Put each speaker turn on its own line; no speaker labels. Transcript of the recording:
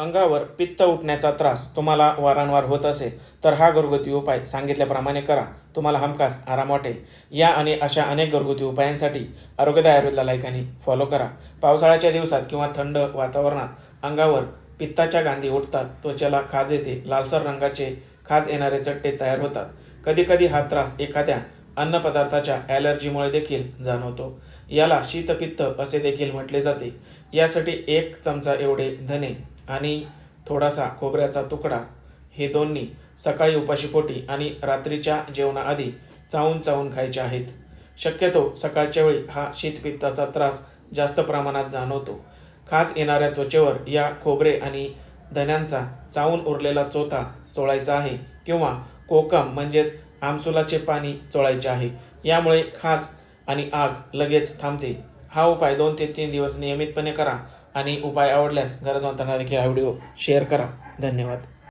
अंगावर पित्त उठण्याचा त्रास तुम्हाला वारंवार होत असेल तर हा घरगुती उपाय सांगितल्याप्रमाणे करा. तुम्हाला हमखास आराम वाटेल. या आणि अशा अनेक घरगुती उपायांसाठी आरोग्यदाय आयुर्वेदला लाईकाने फॉलो करा. पावसाळ्याच्या दिवसात किंवा थंड वातावरणात अंगावर पित्ताच्या गांधी उठतात. त्वचेला खाज येते. लालसर रंगाचे खाज येणारे चट्टे तयार होतात. कधीकधी हा त्रास एखाद्या अन्नपदार्थाच्या ॲलर्जीमुळे देखील जाणवतो. याला शीतपित्त असे देखील म्हटले जाते. यासाठी एक चमचा एवढे धने आणि थोडासा खोबऱ्याचा तुकडा हे दोन्ही सकाळी उपाशीपोटी आणि रात्रीच्या जेवणाआधी चावून चावून खायचे आहेत. शक्यतो सकाळच्या वेळी हा शीतपित्ताचा त्रास जास्त प्रमाणात जाणवतो. खाज येणाऱ्या त्वचेवर या खोबरे आणि धन्यांचा चावून उरलेला चोथा चोळायचा आहे किंवा कोकम म्हणजेच आमसुलाचे पाणी चोळायचे आहे. यामुळे खाज आणि आग लगेच थांबते. हा उपाय दोन ते तीन दिवस नियमितपणे करा. आणि उपाय आवडल्यास गरजवंतांना देखील हा व्हिडिओ शेअर करा. धन्यवाद.